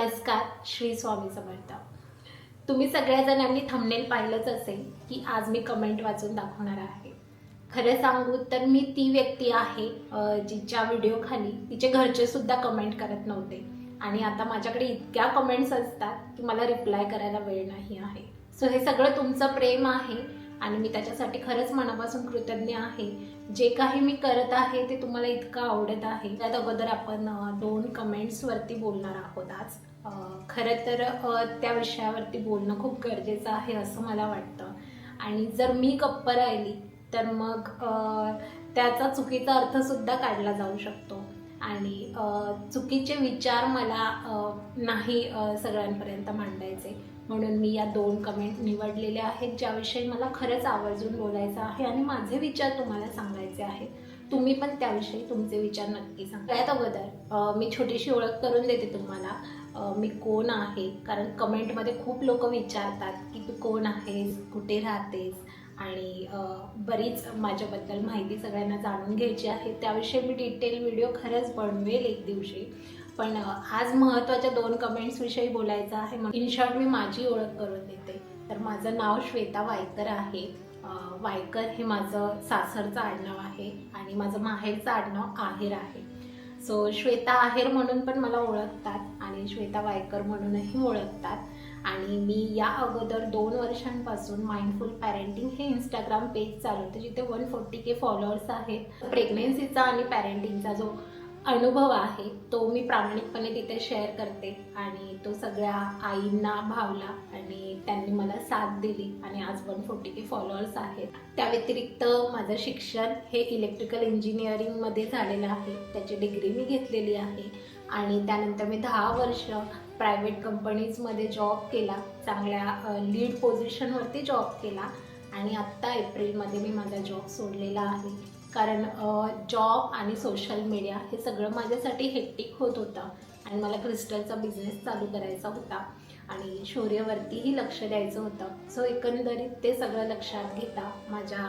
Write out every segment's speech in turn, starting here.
नमस्कार श्री स्वामी समर्थ. तुम्ही सगळ्याजणांनी थंबनेल पाहिलंच असेल की आज मी कमेंट वाचून दाखवणार आहे. खरं सांगू तर मी ती व्यक्ती आहे जिच्या व्हिडिओ खाली तिचे घरचे सुद्धा कमेंट करत नव्हते. आणि आता माझ्याकडे इतक्या कमेंट्स असतात की मला रिप्लाय करायला वेळ नाही आहे. सो हे सगळं तुमचं प्रेम आहे आणि मी त्याच्यासाठी खरंच मनापासून कृतज्ञ आहे. जे काही मी करत आहे ते तुम्हाला इतकं आवडत आहे. त्यात अगोदर आपण दोन कमेंट्सवरती बोलणार आहोत आज. खरं तर त्या विषयावरती बोलणं खूप गरजेचं आहे असं मला वाटतं. आणि जर मी गप्प राहिली तर मग त्याचा चुकीचा अर्थसुद्धा काढला जाऊ शकतो. आणि चुकीचे विचार मला नाही सगळ्यांपर्यंत मांडायचे. म्हणून मी या दोन कमेंट निवडलेल्या आहेत ज्याविषयी मला खरंच आवर्जून बोलायचं आहे आणि माझे विचार तुम्हाला सांगायचे आहेत तुम्ही पण त्याविषयी तुमचे विचार नक्की सांगा. यात अगोदर मी छोटीशी ओळख करून देते तुम्हाला. मी कोण आहे? कारण कमेंटमध्ये खूप लोक विचारतात की तू कोण आहेस? कुठे राहतेस? आणि बरीच माझ्याबद्दल माहिती सगळ्यांना जाणून घ्यायची आहे. त्याविषयी मी डिटेल व्हिडिओ खरंच बनवेल एक दिवशी. पण आज महत्त्वाच्या दोन कमेंट्सविषयी बोलायचं आहे. इन शॉर्ट मी माझी ओळख करून देते. तर माझं नाव श्वेता वायकर आहे. वायकर हे माझं सासरचं आडनाव आहे. आणि माझं माहेरचं आडनाव आहेर आहे. सो श्वेता आहेर म्हणून पण मला ओळखतात आणि श्वेता वायकर म्हणूनही ओळखतात. आणि मी या अगोदर दोन वर्षांपासून माइंडफुल पॅरेंटिंग हे इंस्टाग्राम पेज चालवते जिथे वन फोर्टी के फॉलोअर्स आहेत. प्रेग्नेन्सीचा आणि पॅरेंटिंगचा जो अनुभव आहे तो मी प्रामाणिकपणे तिथे शेअर करते आणि तो सगळ्या आईंना भावला आणि त्यांनी मला साथ दिली आणि आज वन फोर्टी के फॉलोअर्स आहेत. त्या व्यतिरिक्त माझं शिक्षण हे इलेक्ट्रिकल इंजिनिअरिंगमध्ये झालेलं आहे. त्याची डिग्री मी घेतलेली आहे आणि त्यानंतर मी दहा वर्ष प्रायव्हेट कंपनीजमध्ये जॉब केला चांगल्या लीड पोझिशनवरती जॉब केला आणि आत्ता एप्रिलमध्ये मी माझा जॉब सोडलेला आहे. कारण जॉब आणि सोशल मीडिया हे सगळं माझ्यासाठी हेक्टिक होत होतं. आणि मला क्रिस्टलचा बिझनेस चालू करायचा होता. आणि शौर्यवरतीही लक्ष द्यायचं होतं. सो एकंदरीत ते सगळं लक्षात घेता माझ्या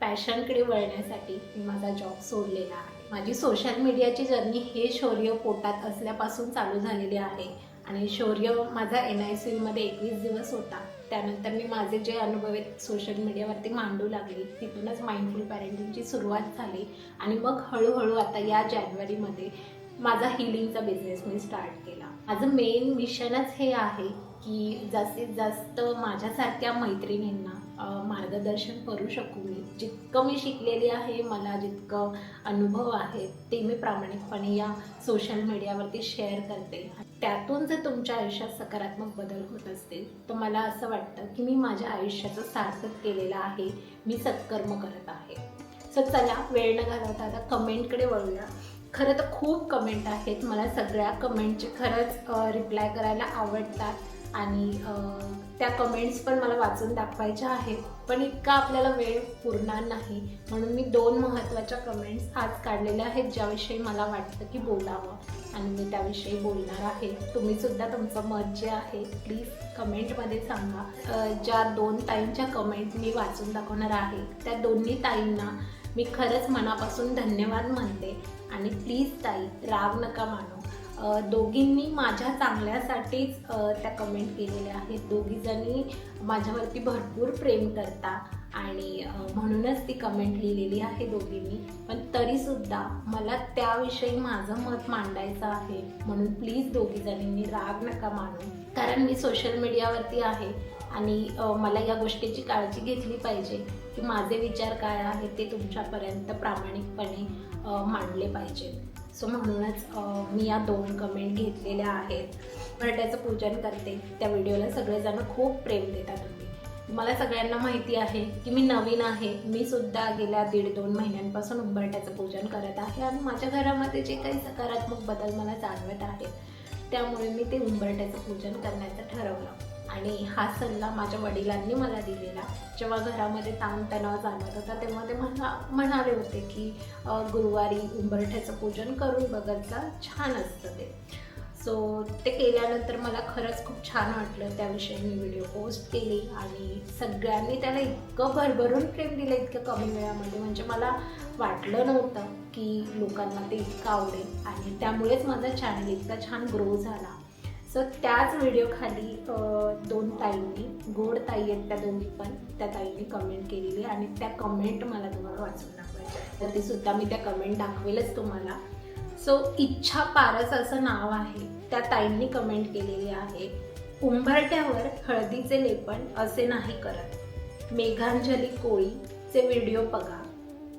पॅशनकडे वळण्यासाठी मी माझा जॉब सोडलेला आहे. माझी सोशल मीडियाची जर्नी हे शौर्य पोटात असल्यापासून चालू झालेली आहे. आणि शौर्य माझा एन आय सीमध्ये एकवीस दिवस होता. त्यानंतर मी माझे जे अनुभव आहेत सोशल मीडियावरती मांडू लागले तिथूनच माइंडफुल पॅरेंटिंगची सुरुवात झाली. आणि मग हळूहळू आता या जानेवारीमध्ये माझा हिलिंगचा बिझनेस मी स्टार्ट केला. माझं मेन मिशनच हे आहे की जास्तीत जास्त माझ्यासारख्या मैत्रिणींना मार्गदर्शन करू शकू मी. जितकं मी शिकलेली आहे मला जितकं अनुभव आहे ते मी प्रामाणिकपणे या सोशल मीडियावरती शेअर करते. त्यातून जर तुमच्या आयुष्यात सकारात्मक बदल होत असतील तर मला असं वाटतं की मी माझ्या आयुष्याचं सार्थक केलेलं आहे. मी सत्कर्म करत आहे. सो चला वेळ न घालवता आता कमेंटकडे वळूया. खरं तर खूप कमेंट आहेत. मला सगळ्या कमेंटचे खरंच रिप्लाय करायला आवडतात. आणि त्या कमेंट्स पण मला वाचून दाखवायच्या आहेत. पण इतका आपल्याला वेळ पुरणार नाही. म्हणून मी दोन महत्त्वाच्या कमेंट्स आज काढलेल्या आहेत ज्याविषयी मला वाटतं की बोलावं. आणि मी त्याविषयी बोलणार आहे. तुम्हीसुद्धा तुमचं मत जे आहे प्लीज कमेंटमध्ये सांगा. ज्या दोन ताईंच्या कमेंट मी वाचून दाखवणार आहे त्या दोन्ही ताईंना मी खरंच मनापासून धन्यवाद म्हणते. आणि प्लीज ताई राग नका मानू. दोघींनी माझ्या चांगल्यासाठीच त्या कमेंट केलेल्या आहेत. दोघीजणी माझ्यावरती भरपूर प्रेम करता आणि म्हणूनच ती कमेंट लिहिलेली आहे दोघींनी. पण तरीसुद्धा मला त्याविषयी माझं मत मांडायचं आहे. म्हणून प्लीज दोघीजणींनी राग नका मानू. कारण मी सोशल मीडियावरती आहे आणि मला या गोष्टीची काळजी घेतली पाहिजे की माझे विचार काय आहेत ते तुमच्यापर्यंत प्रामाणिकपणे मांडले पाहिजेत. सो म्हणूनच मी या दोन कमेंट घेतलेल्या आहेत. उंबरठ्याचं पूजन करते. त्या व्हिडिओला सगळेजण खूप प्रेम देतात तुम्ही मला सगळ्यांना माहिती आहे की मी नवीन आहे. मी सुद्धा गेल्या दीड दोन महिन्यांपासून उंबरट्याचं पूजन करत आहे आणि माझ्या घरामध्ये जे काही सकारात्मक बदल मला जाणवत आहेत त्यामुळे मी ते उंबरट्याचं पूजन करण्याचं ठरवलं. आणि हा सल्ला माझ्या वडिलांनी मला दिलेला. जेव्हा घरामध्ये ताणतणाव जाणवत होता तेव्हा ते मला म्हणाले होते की गुरुवारी उंबरठ्याचं पूजन करून बघत जा छान असतं ते. सो ते केल्यानंतर मला खरंच खूप छान वाटलं. त्याविषयी मी व्हिडिओ पोस्ट केली आणि सगळ्यांनी त्याला इतकं भरभरून प्रेम दिलं इतक्या कमी वेळामध्ये. म्हणजे मला वाटलं नव्हतं की लोकांना ते इतकं आवडेल. आणि त्यामुळेच माझा चॅनल इतका छान ग्रो झाला. सो त्याच व्हिडिओ खाली दोन ताईंनी गोड ताई आहेत त्या दोन्ही पण त्या ताईंनी कमेंट केलेली आणि त्या कमेंट मला तुम्हाला वाचून दाखवायच्या तर ते सुद्धा मी त्या कमेंट दाखवेलच तुम्हाला. सो इच्छा पारस असं नाव आहे. त्या ताईंनी कमेंट केलेली आहे उंबरट्यावर हळदीचे लेपन असे नाही करत. मेघांजली कोळीचे व्हिडिओ बघा.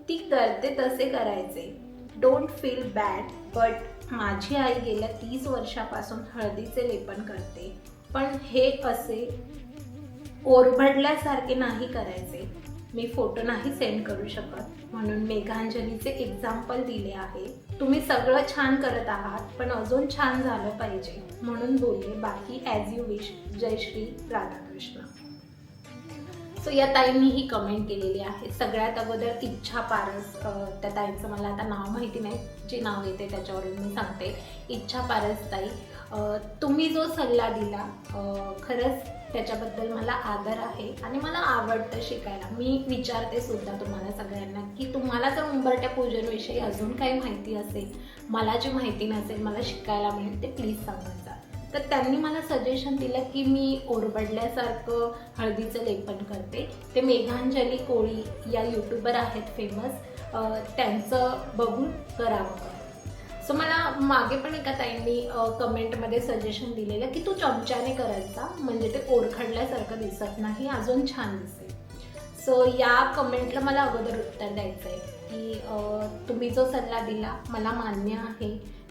ती करते तसे करायचे. डोंट फील बॅड बट माझी आई गेल्या तीस वर्षापासून हळदीचे लेपन करते पण हे असे ओरबडल्यासारखे नाही करायचे. मी फोटो नाही सेंड करू शकत म्हणून मेघांजलीचे एक्झाम्पल दिले आहे. तुम्ही सगळं छान करत आहात पण अजून छान झालं पाहिजे म्हणून बोलले बाकी ॲज यू विश जय श्री राधाकृष्ण. सो या ताईंनी ही कमेंट केलेली आहे. सगळ्यात अगोदर इच्छा पारस त्या ताईंचं मला आता नाव माहिती नाही जे नाव येते त्याच्यावरून मी सांगते. इच्छा पारस ताई तुम्ही जो सल्ला दिला खरंच त्याच्याबद्दल मला आदर आहे आणि मला आवडतं शिकायला. मी विचारते सुद्धा तुम्हाला सगळ्यांना की तुम्हाला जर उंबरट्या पूजनविषयी अजून काही माहिती असेल मला जी माहिती नसेल मला शिकायला मिळेल ते प्लीज सांगत जा. तर त्यांनी मला सजेशन दिलं की मी ओरबडल्यासारखं हळदीचं लेपन करते. ते मेघांजली कोळी या यूट्यूबर आहेत फेमस त्यांचं बघून करावं. सो मला मागे पण एका ताईंनी कमेंटमध्ये सजेशन दिलेलं की तू चमच्याने करायचा म्हणजे ते ओरखडल्यासारखं दिसत नाही अजून छान दिसेल. सो या कमेंटला मला अगोदर उत्तर द्यायचं आहे की तुम्ही जो सल्ला दिला मला मान्य आहे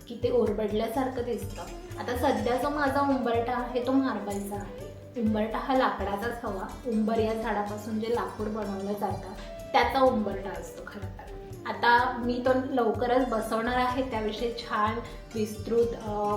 की ते ओरबडल्यासारखं दिसतं. आता सध्या जो माझा उंबरटा आहे तो मार्बलचा आहे. उंबरटा हा लाकडाचाच हवा. उंबर या झाडापासून जे लाकूड बनवलं जातं त्याचा उंबरटा असतो खरं तर. आता मी तो लवकरच बसवणार आहे त्याविषयी छान विस्तृत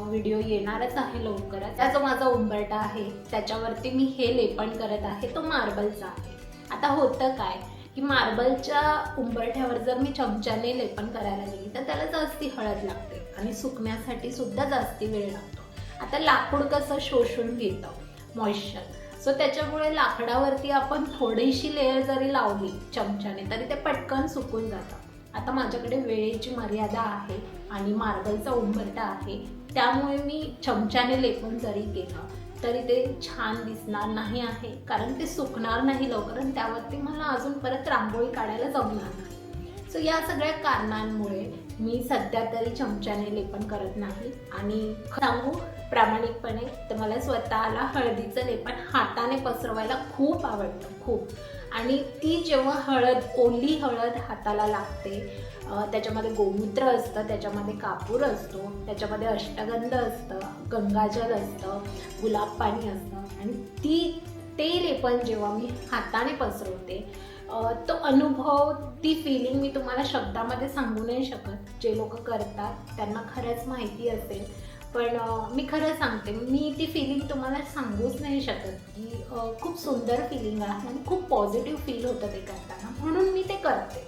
व्हिडिओ येणारच आहे लवकरच. त्या जो माझा उंबरटा आहे त्याच्यावरती मी हे लेपन करत आहे तो मार्बलचा आहे. आता होतं काय की मार्बलच्या उंबरठ्यावर जर मी चमच्याने लेपन करायला गेली तर त्याला जास्ती हळद लागते. आणि सुकण्यासाठी सुद्धा जास्ती वेळ लागतो. आता लाकूड कसं शोषून घेतं? मॉइश्चर सो त्याच्यामुळे लाकडावरती आपण थोडीशी लेअर जरी लावली चमच्याने तरी ते पटकन सुकून जातं. आता माझ्याकडे वेळेची मर्यादा आहे आणि मार्बलचा उंबरटा आहे त्यामुळे मी चमच्याने लेपून जरी केलं तरी ते छान दिसणार नाही आहे कारण ते सुकणार नाही लवकर आणि त्यावरती मला अजून परत रांगोळी काढायला जमणार नाही. सो या सगळ्या कारणांमुळे मी सध्या तरी चमच्याने लेपन करत नाही. आणि सांगू प्रामाणिकपणे तर मला स्वतःला हळदीचं लेपन हाताने पसरवायला खूप आवडतं खूप. आणि ती जेव्हा हळद ओली हळद हाताला लागते त्याच्यामध्ये गोमूत्र असतं त्याच्यामध्ये कापूर असतो त्याच्यामध्ये अष्टगंध असतं गंगाजल असतं गुलाब पाणी असतं. आणि ती ते लेपन जेव्हा मी हाताने पसरवते तो अनुभव ती फिलिंग मी तुम्हाला शब्दामध्ये सांगू नाही शकत. जे लोक करतात त्यांना खरंच माहिती असेल. पण मी खरं सांगते मी ती फिलिंग तुम्हाला सांगूच नाही शकत की खूप सुंदर फिलिंग आहे आणि खूप पॉझिटिव्ह फील होतं ते करताना. म्हणून मी ते करते.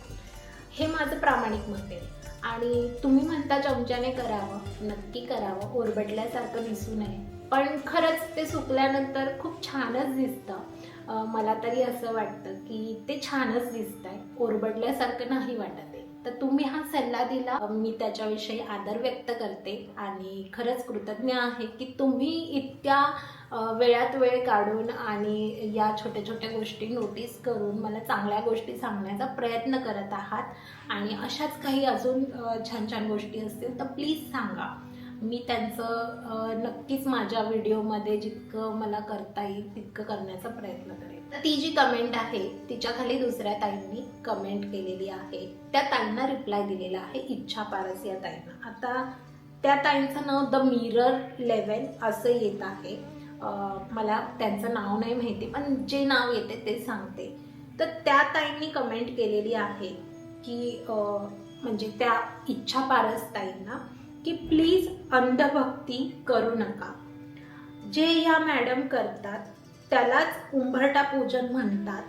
हे माझं प्रामाणिक मत आहे. आणि तुम्ही म्हणता चमच्याने करावं नक्की करावं ओरबटल्यासारखं दिसू नये. पण खरंच ते सुकल्यानंतर खूप छानच दिसतं. मला तरी असं वाटतं की ते छानच दिसत आहे ओरबडल्यासारखं नाही वाटत आहे. तर तुम्ही हा सल्ला दिला मी त्याच्याविषयी आदर व्यक्त करते आणि खरंच कृतज्ञ आहे की तुम्ही इतक्या वेळात वेळ काढून आणि या छोट्या छोट्या गोष्टी नोटीस करून मला चांगल्या गोष्टी सांगण्याचा प्रयत्न करत आहात. आणि अशाच काही अजून छान छान गोष्टी असतील तर प्लीज सांगा. मी त्यांचं नक्कीच माझ्या व्हिडिओमध्ये जितकं मला करता येईल तितकं करण्याचा प्रयत्न करेन. तर ती जी कमेंट आहे तिच्या खाली दुसऱ्या ताईंनी कमेंट केलेली आहे. त्या ताईंना रिप्लाय दिलेला आहे इच्छा पारस या ताईंना. आता त्या ताईंचं नाव द मिरर लेवल असं येत आहे. मला त्यांचं नाव नाही माहिती पण जे नाव येते ते सांगते. तर त्या ताईंनी कमेंट केलेली आहे की म्हणजे त्या इच्छा पारस ताईंना की प्लीज अंधभक्ती करू नका. जे या मॅडम करतात त्यालाच उंबरटा पूजन म्हणतात.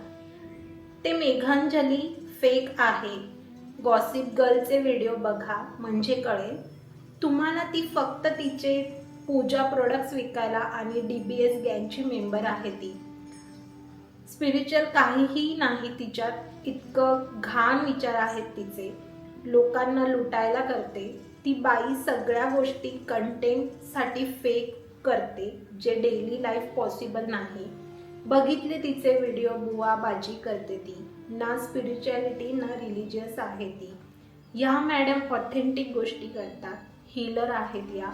ते मेघांजली फेक आहे. गॉसिप गर्लचे व्हिडिओ बघा म्हणजे कळेल. तुम्हाला ती फक्त तिचे पूजा प्रोडक्ट्स विकायला आणि डी बी एस गँगची मेंबर आहे ती. स्पिरिच्युअल काहीही नाही तिच्यात इतकं घाण विचार आहेत तिचे. लोकांना लुटायला करते. ती बाई सगळ्या गोष्टी कंटेंटसाठी फेक करते जे डेली लाईफ पॉसिबल नाही. बघितले तिचे व्हिडिओ बुवा बाजी करते ती. ना स्पिरिच्युअलिटी ना रिलिजियस आहे ती. या मॅडम ऑथेंटिक गोष्टी करतात. हिलर आहेत या.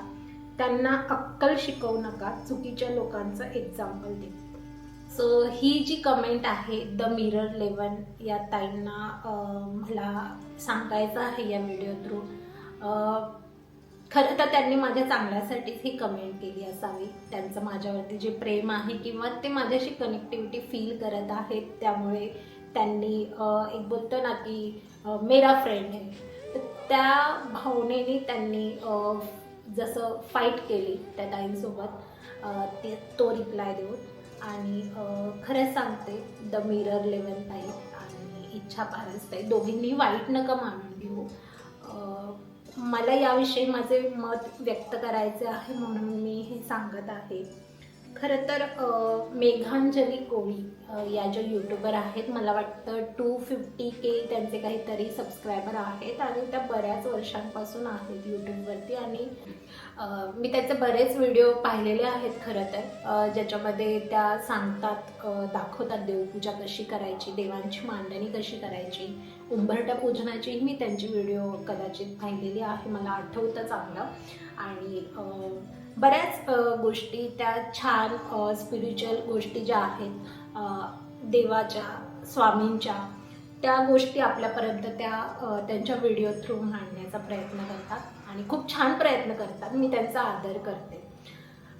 त्यांना अक्कल शिकवू नका. चुकीच्या लोकांचं एक्झाम्पल दे. सो ही जी कमेंट आहे द मिरर लेवन या ताईंना मला सांगायचं आहे या व्हिडिओ थ्रू खरं तर त्यांनी माझ्या चांगल्यासाठीच ही कमेंट केली असावी. त्यांचं माझ्यावरती जे प्रेम आहे किंवा ते माझ्याशी कनेक्टिव्हिटी फील करत आहेत त्यामुळे त्यांनी एक बोलतो ना की मेरा फ्रेंड आहे. तर त्या भावनेने त्यांनी जसं फाईट केली त्या ताईंसोबत ते तो रिप्लाय देऊन. आणि खरं खरंच सांगते द मिरर लेवन ताई आणि इच्छा पारस ताई दोघींनी वाईट नका मानून घेऊ. मला याविषयी माझे मत व्यक्त करायचे आहे म्हणून मी हे सांगत आहे. खरं तर मेघांजली कोळी या ज्या यूट्यूबर आहेत मला वाटतं टू फिफ्टी के त्यांचे काहीतरी सबस्क्रायबर आहेत आणि त्या बऱ्याच वर्षांपासून आहेत यूट्यूबवरती आणि मी त्याचे बरेच व्हिडिओ पाहिलेले आहेत खरं तर. ज्याच्यामध्ये त्या सांगतात दाखवतात देवपूजा कशी करायची देवांची मांडणी कशी करायची उंबरट्या पूजनाचीही मी त्यांची व्हिडिओ कदाचित पाहिलेली आहे. मला आठवतं चांगलं. आणि बऱ्याच गोष्टी त्या छान स्पिरिच्युअल गोष्टी ज्या आहेत देवाच्या स्वामींच्या त्या गोष्टी आपल्यापर्यंत त्या त्यांच्या व्हिडिओ थ्रू मांडण्याचा प्रयत्न करतात. आणि खूप छान प्रयत्न करतात. मी त्यांचा आदर करते.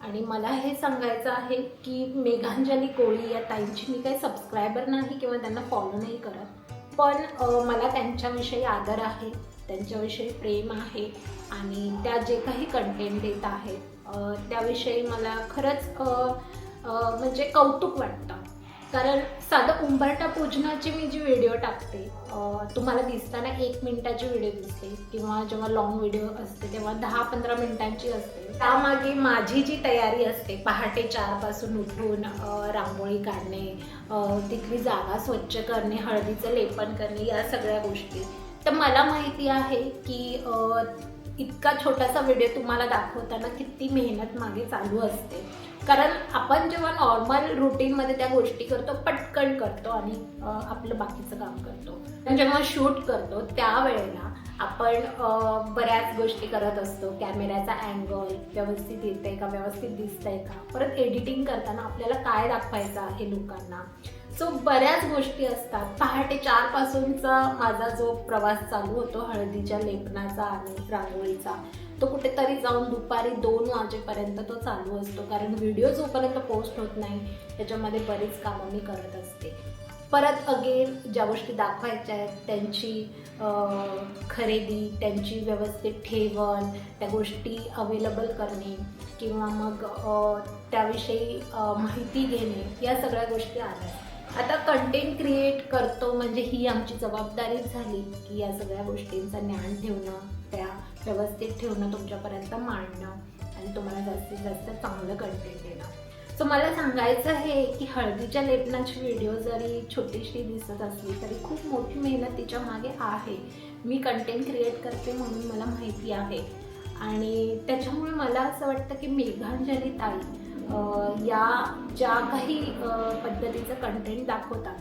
आणि मला हे सांगायचं आहे की मेघांजली कोळी या ताईंची मी काही सबस्क्रायबर नाही किंवा त्यांना फॉलो नाही करत. पण मला त्यांच्याविषयी आदर आहे त्यांच्याविषयी प्रेम आहे आणि त्या जे काही कंटेंट देत आहेत त्याविषयी मला खरंच म्हणजे कौतुक वाटतं. कारण साधं उंबरटा पूजनाची मी जी व्हिडिओ टाकते तुम्हाला दिसताना एक मिनिटाची व्हिडिओ दिसते किंवा जेव्हा लॉंग व्हिडिओ असते तेव्हा दहा पंधरा मिनिटांची असते. त्यामागे माझी जी तयारी असते पहाटे चारपासून उठून रांगोळी काढणे तिथली जागा स्वच्छ करणे हळदीचं लेपन करणे या सगळ्या गोष्टी. तर मला माहिती आहे की इतका छोटासा व्हिडिओ तुम्हाला दाखवताना किती मेहनत मागे चालू असते. कारण आपण जेव्हा नॉर्मल रुटीनमध्ये त्या गोष्टी करतो पटकन करतो आणि आपलं बाकीचं काम करतो. पण जेव्हा शूट करतो त्यावेळेला आपण बऱ्याच गोष्टी करत असतो. कॅमेऱ्याचा अँगल व्यवस्थित येतंय का? व्यवस्थित दिसतंय का? परत एडिटिंग करताना आपल्याला काय दाखवायचं आहे लोकांना? सो बऱ्याच गोष्टी असतात. पहाटे चार पासूनचा माझा जो प्रवास चालू होतो हळदीच्या लेपनाचा आणि रांगोळीचा तो कुठेतरी जाऊन दुपारी दोन वाजेपर्यंत तो चालू असतो. कारण व्हिडिओ जोपर्यंत पोस्ट होत नाही त्याच्यामध्ये बरीच कामं मी करत असते. परत अगेन ज्या गोष्टी दाखवायच्या आहेत त्यांची खरेदी त्यांची व्यवस्थित ठेवण त्या गोष्टी अवेलेबल करणे किंवा मग त्याविषयी माहिती घेणे या सगळ्या गोष्टी आल्या. आता कंटेंट क्रिएट करतो म्हणजे ही आमची जबाबदारीच झाली की या सगळ्या गोष्टींचं ज्ञान ठेवणं त्या व्यवस्थित ठेवणं तुमच्यापर्यंत मांडणं आणि तुम्हाला जास्तीत जास्त चांगलं कंटेंट देणं. सो मला सांगायचं आहे की हळदीच्या लेपनाची व्हिडिओ जरी छोटीशी दिसत असली तरी खूप मोठी मेहनत तिच्यामागे आहे. मी कंटेंट क्रिएट करते म्हणून मला माहिती आहे. आणि त्याच्यामुळे मला असं वाटतं की मेघांजली ताई या ज्या काही पद्धतीचं कंटेंट दाखवतात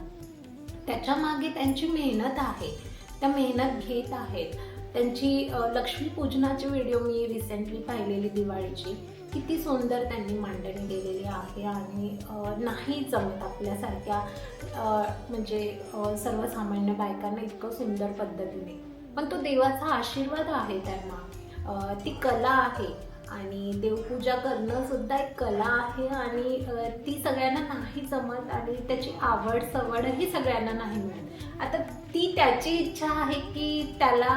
त्याच्यामागे त्यांची मेहनत आहे. त्या मेहनत घेत आहेत. त्यांची लक्ष्मीपूजनाची व्हिडिओ मी रिसेंटली पाहिलेली दिवाळीची. किती सुंदर त्यांनी मांडणी केलेली आहे आणि नाही जमत आपल्यासारख्या म्हणजे सर्वसामान्य बायकांना इतकं सुंदर पद्धतीने. पण तो देवाचा आशीर्वाद आहे त्यांना. ती कला आहे. आणि देवपूजा करणं सुद्धा एक कला आहे आणि ती सगळ्यांना नाही जमत आणि त्याची आवड सवडही सगळ्यांना नाही मिळत. आता ती त्याची इच्छा आहे की त्याला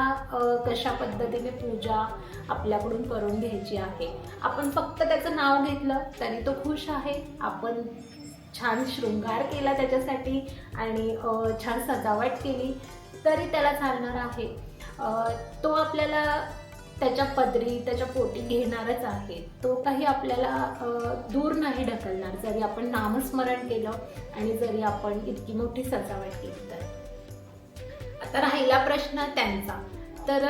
कशा पद्धतीने पूजा आपल्याकडून करून घ्यायची आहे. आपण फक्त त्याचं नाव घेतलं तरी तो खुश आहे. आपण छान शृंगार केला त्याच्यासाठी आणि छान सजावट केली तरी त्याला चालणार आहे. तो आपल्याला त्याच्या पदरी त्याच्या पोटी घेणारच आहे तो काही आपल्याला दूर नाही ढकलणार. जरी आपण नामस्मरण केलं आणि जरी आपण इतकी मोठी सजावट केली तर. आता राहिला प्रश्न त्यांचा. तर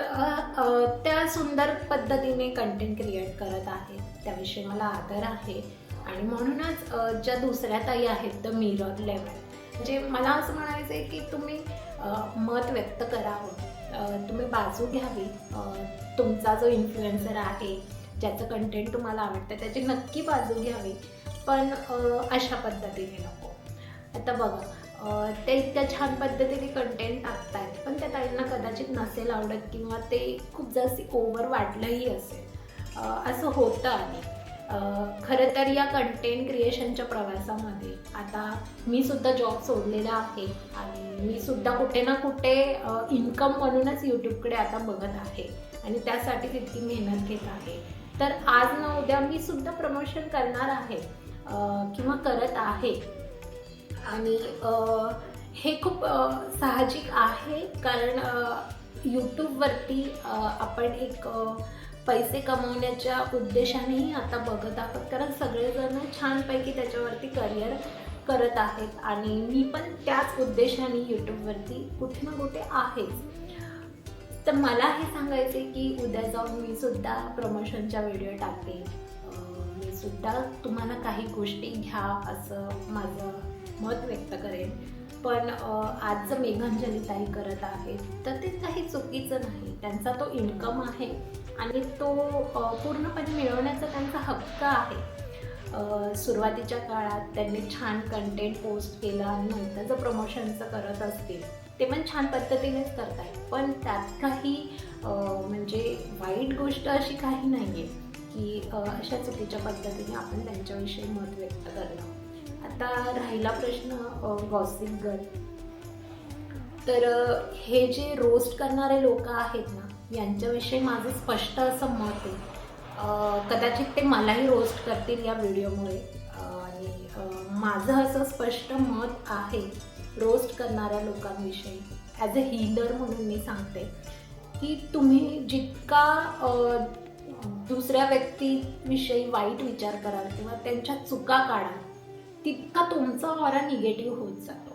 त्या सुंदर पद्धतीने कंटेंट क्रिएट करत आहेत. त्याविषयी मला आदर आहे. आणि म्हणूनच ज्या दुसऱ्या ताई आहेत द मिरर लेवल म्हणजे मला असं म्हणायचं आहे की तुम्ही मत व्यक्त करावं हो. तुम्ही बाजू घ्यावी. तुमचा जो इन्फ्लुएन्सर आहे ज्याचं कंटेंट तुम्हाला आवडतं त्याची नक्की बाजू घ्यावी. पण अशा पद्धतीने नको. आता बघा ते इतक्या छान पद्धतीने कंटेंट टाकतायत पण त्या ताईंना कदाचित नसेल आवडत किंवा ते खूप जास्त ओव्हर वाटलंही असेल. असं होतं आणि. खरं तर या कंटेंट क्रिएशनच्या प्रवासामध्ये आता मी सुद्धा जॉब सोडलेला आहे आणि मी सुद्धा कुठे ना कुठे इन्कम म्हणूनच यूट्यूबकडे आता बघत आहे आणि त्यासाठी तितकी मेहनत घेत आहे. तर आज ना उद्या मी सुद्धा प्रमोशन करणार आहे किंवा करत आहे. आणि हे खूप साहजिक आहे कारण यूट्यूबवरती आपण एक आ, पैसे कमवण्याच्या उद्देशानेही आता बघत आहोत. कारण सगळेजण छानपैकी त्याच्यावरती करिअर करत आहेत. आणि मी पण त्याच उद्देशाने यूट्यूबवरती कुठे ना कुठे आहेच. तर मला हे सांगायचे की उद्या जाऊन मी सुद्धा प्रमोशनच्या व्हिडिओ टाकते. मी सुद्धा तुम्हाला काही गोष्टी घ्या असं माझं मत व्यक्त करेन. पण आज जर मेघांजली करत आहेत तर ते काही चुकीचं नाही. त्यांचा तो इन्कम आहे आणि तो पूर्णपणे मिळवण्याचा त्यांचा हक्क आहे. सुरुवातीच्या काळात त्यांनी छान कंटेंट पोस्ट केला आणि नंतर जर प्रमोशनचं करत असतील ते पण छान पद्धतीनेच करतायत. पण त्यात काही म्हणजे वाईट गोष्ट अशी काही नाही आहे की अशा चुकीच्या पद्धतीने आपण त्यांच्याविषयी मत व्यक्त करणं. आता राहिला प्रश्न गॉसिप गर्ल तर हे जे रोस्ट करणारे लोक आहेत ना यांच्याविषयी माझं स्पष्ट असं मत आहे. कदाचित ते मलाही रोस्ट करतील या व्हिडिओमुळे आणि माझं असं स्पष्ट मत आहे रोस्ट करणाऱ्या लोकांविषयी. ॲज अ हिलर म्हणून मी सांगते की तुम्ही जितका दुसऱ्या व्यक्तीविषयी वाईट विचार कराल किंवा त्यांच्या चुका काढाल तितका तुमचा ऑरा निगेटिव्ह होत जातो.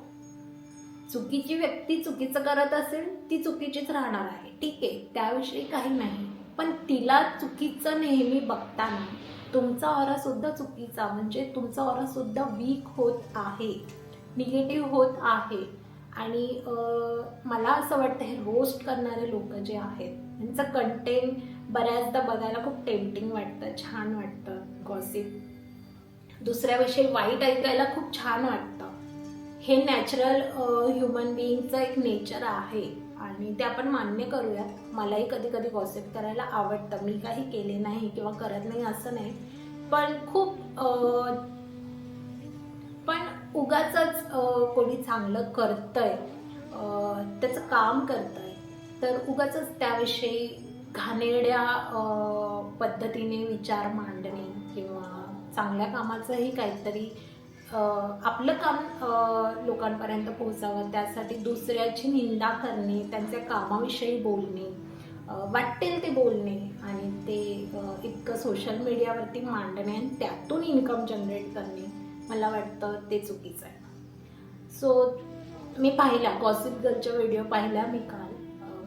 चुकीची व्यक्ती चुकीचं करत असेल ती चुकीचीच राहणार आहे. ठीक आहे त्याविषयी काही नाही. पण तिला चुकीचं नेहमी बघताना तुमचा ऑरा सुद्धा चुकीचा म्हणजे तुमचा ऑरा सुद्धा वीक होत आहे. निगेटिव्ह होत आहे. आणि मला असं वाटतं हे रोस्ट करणारे लोक जे आहेत त्यांचं कंटेंट बऱ्याचदा बघायला खूप टेम्पटिंग वाटतं छान वाटतं गॉसिप दुसऱ्याविषयी वाईट ऐकायला खूप छान वाटतं. हे नॅचरल ह्युमन बिईंगचं एक नेचर आहे. आणि ते आपण मान्य करूयात. मलाही कधी कधी गॉसिप करायला आवडतं. मी काही केले नाही किंवा करत नाही असं नाही. पण खूप पण उगाच कोणी चांगलं करतंय त्याचं काम करतंय. तर उगाच त्याविषयी घाणेरड्या पद्धतीने विचार मांडणे चांगल्या कामाचंही काहीतरी आपलं काम लोकांपर्यंत पोहोचावं त्यासाठी दुसऱ्याची निंदा करणे त्यांच्या कामाविषयी बोलणे वाटेल ते बोलणे आणि ते इतकं सोशल मीडियावरती मांडणे आणि त्यातून इन्कम जनरेट करणे मला वाटतं ते चुकीचं आहे. सो मी पाहिल्या गॉसिप गर्लच्या व्हिडिओ पाहिल्या मी काल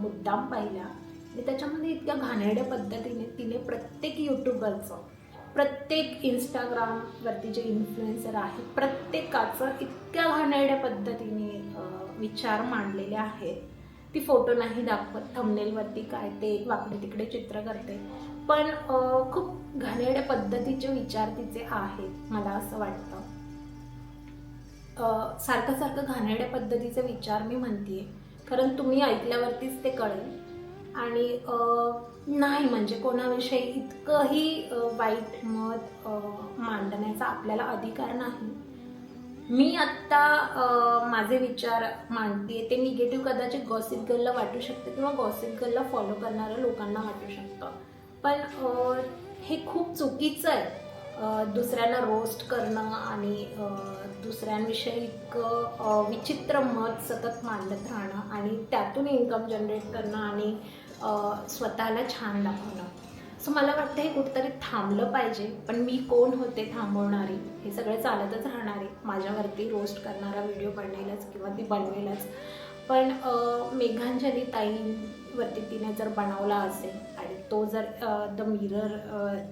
मुद्दाम पाहिल्या. आणि त्याच्यामध्ये इतक्या घाणेरड्या पद्धतीने तिने प्रत्येक यूट्यूबरचं प्रत्येक इंस्टाग्रामवरती जे इन्फ्लुएन्सर आहेत प्रत्येकाचं इतक्या घाणेरड्या पद्धतीने विचार मांडलेले आहेत. ती फोटो नाही दाखवत थंबनेलवरती काय ते वाकडे तिकडे चित्र करते. पण खूप घाणेरड्या पद्धतीचे विचार तिचे आहेत मला असं वाटतं. सारखं सारखं घाणेरड्या पद्धतीचे विचार मी म्हणते कारण तुम्ही ऐकल्यावरतीच ते कळेल. आणि नाही म्हणजे कोणाविषयी इतकंही वाईट मत मांडण्याचा आपल्याला अधिकार नाही. मी आत्ता माझे विचार मांडते ते निगेटिव्ह कदाचित गॉसिप गर्लला वाटू शकते किंवा गॉसिप गर्लला फॉलो करणाऱ्या लोकांना वाटू शकतं. पण हे खूप चुकीचं आहे. दुसऱ्यांना रोस्ट करणं आणि दुसऱ्यांविषयी इतकं विचित्र मत सतत मांडत राहणं आणि त्यातून इन्कम जनरेट करणं आणि स्वतःला छान दाखवणं सो मला वाटतं हे कुठंतरी थांबलं पाहिजे पण मी कोण होते थांबवणारी हे सगळं चालतच राहणार आहे. माझ्यावरती रोस्ट करणारा व्हिडिओ बनवेलच किंवा ती बनवेलच. पण मेघांजली ताईंवरती तिने जर बनवला असेल आणि तो जर द मिरर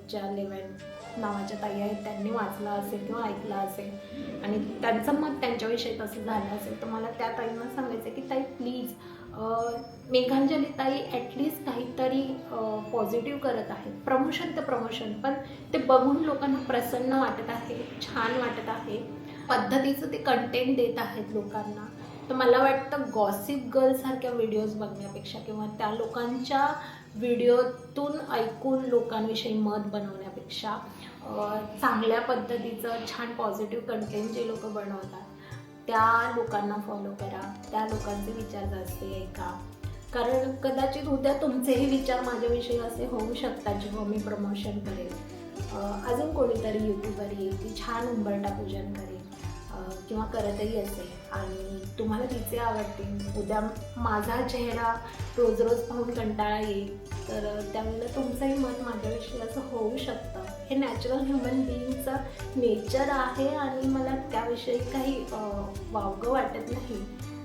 ज्या लेवन नावाच्या ताई आहेत त्यांनी वाचला असेल किंवा ऐकला असेल आणि त्यांचं मत त्यांच्याविषयी कसं झालं असेल तर मला त्या ताईंना सांगायचं आहे की ताई प्लीज मेघांजली ताई ॲटलिस्ट काहीतरी पॉझिटिव्ह करत आहेत. प्रमोशन तर प्रमोशन पण ते बघून लोकांना प्रसन्न वाटत आहे छान वाटत आहे. पद्धतीचं ते कंटेंट देत आहेत लोकांना. तर मला वाटतं गॉसिप गर्लसारख्या व्हिडिओज बघण्यापेक्षा किंवा त्या लोकांच्या व्हिडिओतून ऐकून लोकांविषयी मत बनवण्यापेक्षा चांगल्या पद्धतीचं छान पॉझिटिव्ह कंटेंट जे लोक बनवतात त्या लोकांना फॉलो करा. त्या लोकांचे विचार जास्त ऐका. कारण कदाचित उद्या तुमचेही विचार माझ्याविषयी असे होऊ शकतात जेव्हा मी प्रमोशन करेल अजून कोणीतरी यूट्यूबर येईल ती छान उंबरटा पूजन करेल. किंवा करतही असेल. आणि तुम्हाला तिचे आवडतील उद्या माझा चेहरा रोज रोज पाहून कंटाळा येईल. तर त्यावेळेला तुमचंही मत माझ्याविषयी असं होऊ शकतं. हे नॅचरल ह्युमन बिईंगचं नेचर आहे आणि मला त्याविषयी काही वावगं वाटत नाही.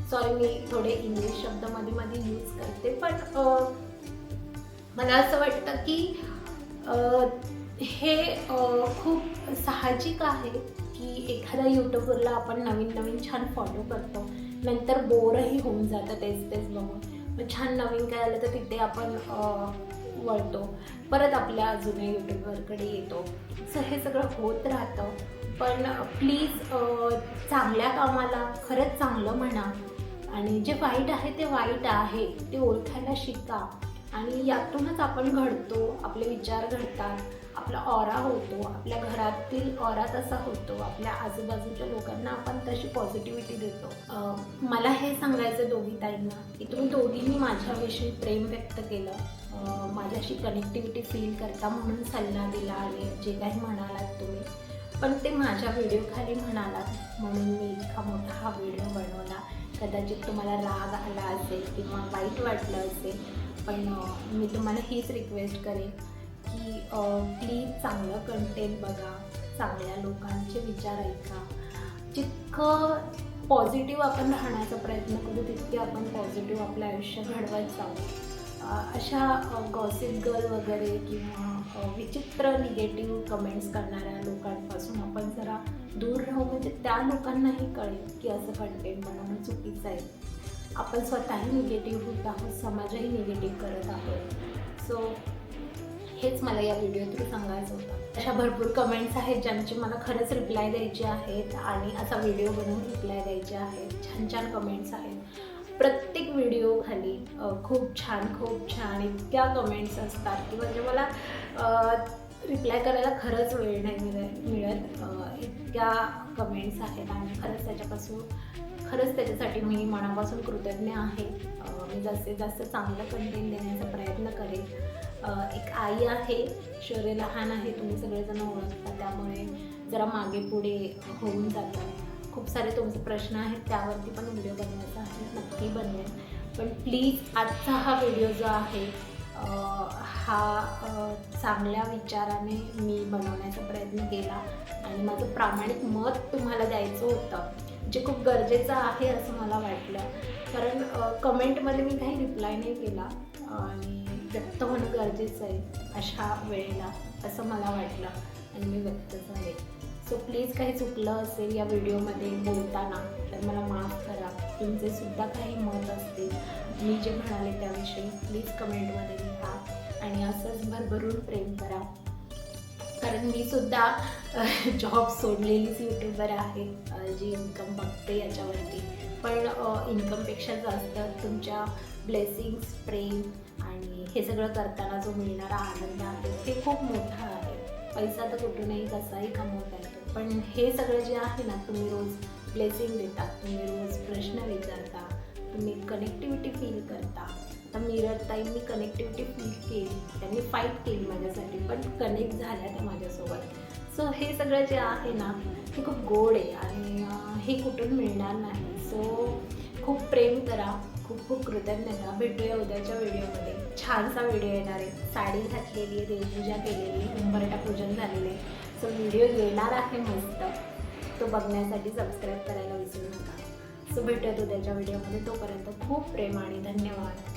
सॉरी मी थोडे इंग्लिश शब्दमध्ये मध्ये यूज करते. पण मला असं वाटतं की हे खूप साहजिक आहे. की एखाद्या यूट्यूबरला आपण नवीन नवीन छान फॉलो करतो. नंतर बोरही होऊन जातं तेच तेच बघून. मग छान नवीन काय आलं तर तिथे आपण वळतो. परत आपल्या जुन्या यूट्यूबरकडे येतो. सो हे सगळं होत राहतं. पण प्लीज चांगल्या कामाला खरंच चांगलं म्हणा. आणि जे वाईट आहे ते वाईट आहे. ते ओळखायला शिका. आणि यातूनच आपण घडतो. आपले विचार घडतात. आपला ऑरा होतो आपल्या घरातील ऑरा तसा होतो आपल्या आजूबाजूच्या लोकांना आपण तशी पॉझिटिव्हिटी देतो. मला हे सांगायचं दोघी ताईंना की तुम्ही दोघींनी माझ्याविषयी प्रेम व्यक्त केलं. माझ्याशी कनेक्टिव्हिटी फील करता म्हणून सल्ला दिला आणि जे काही म्हणालात तुम्ही. पण ते माझ्या व्हिडिओखाली म्हणालात म्हणून मी इतका मोठा हा व्हिडिओ बनवला. कदाचित तुम्हाला राग आला असेल किंवा वाईट वाटलं असेल पण मी तुम्हाला हीच रिक्वेस्ट करेन. की प्लीज चांगलं कंटेंट बघा चांगल्या लोकांचे विचार ऐका. जितकं पॉझिटिव्ह आपण राहण्याचा प्रयत्न करू तितके आपण पॉझिटिव्ह आपलं आयुष्य घडवत जाऊ. अशा गॉसिप गर्ल वगैरे किंवा विचित्र निगेटिव्ह कमेंट्स करणाऱ्या लोकांपासून आपण जरा दूर राहू. म्हणजे त्या लोकांनाही कळेल की असं कंटेंट बनवणं चुकीचं आहे. आपण स्वतःही निगेटिव्ह होत आहोत समाजही निगेटिव्ह करत आहोत. सो हेच मला या व्हिडिओ थ्रू सांगायचं होतं. अशा भरपूर कमेंट्स आहेत ज्यांचे मला खरंच रिप्लाय द्यायचे आहेत आणि असा व्हिडिओ बनवून रिप्लाय द्यायचे आहेत. छान छान कमेंट्स आहेत. प्रत्येक व्हिडिओ खाली खूप छान खूप छान इतक्या कमेंट्स असतात. की म्हणजे मला रिप्लाय करायला खरंच वेळ नाही मिळत. मिळत इतक्या कमेंट्स आहेत आणि खरंच त्याच्यापासून खरंच त्याच्यासाठी मी मनापासून कृतज्ञ आहे. मी जास्तीत जास्त चांगलं कंटेंट देण्याचा प्रयत्न करेन. एक आई आहे शौर्य लहान आहे तुम्ही सगळेजण ओळखता त्यामुळे जरा मागे पुढे होऊन जातं. खूप सारे तुमचे प्रश्न आहेत त्यावरती पण व्हिडिओ बनवायचा आहे नक्की बनवेन. पण प्लीज आजचा हा व्हिडिओ जो आहे हा चांगल्या विचाराने मी बनवण्याचा प्रयत्न केला आणि माझं प्रामाणिक मत तुम्हाला द्यायचं होतं जे खूप गरजेचं आहे असं मला वाटलं. कारण कमेंटमध्ये मी काही रिप्लाय नाही केला आणि व्यक्त होणं गरजेचं आहे अशा वेळेला असं मला वाटलं आणि मी व्यक्त झाले. सो प्लीज काही चुकलं असेल या व्हिडिओमध्ये बोलताना तर मला माफ करा. तुमचे सुद्धा काही मत असतील मी जे म्हणाले त्याविषयी प्लीज कमेंटमध्ये लिहा आणि असंच भरभरून प्रेम करा. कारण मी सुद्धा जॉब सोडलेलीच यूट्यूबर आहे जी इन्कम बघते याच्यावरती. पण इन्कमपेक्षा जास्त तुमच्या ब्लेसिंग्स प्रेम आणि हे सगळं करताना जो मिळणारा आनंद आहे ते खूप मोठा आहे. पैसा तर कुठूनही कसाही कमवता येतो. पण हे सगळं जे आहे ना तुम्ही रोज ब्लेसिंग देतात तुम्ही रोज प्रश्न विचारता तुम्ही कनेक्टिव्हिटी फील करता. आता मिरर ताईंनी कनेक्टिव्हिटी फील केली त्यांनी फाईट केली माझ्यासाठी पण कनेक्ट झाल्या त्या माझ्यासोबत. सो हे सगळं जे आहे ना ते खूप गोड आहे आणि हे कुठून मिळणार नाही. सो खूप प्रेम करा. खूप खूप कृतज्ञता भेटूया उद्याच्या व्हिडिओमध्ये. छानसा व्हिडिओ येणार आहे. साडी घातलेली आहे देवपूजा केलेली आहे उंबरटा पूजन झालेलं आहे. सो व्हिडिओ येणार आहे मस्त. तो बघण्यासाठी सबस्क्राईब करायला विसरू नका. सो भेटूयात उद्याच्या व्हिडिओमध्ये. तोपर्यंत खूप प्रेम आणि धन्यवाद.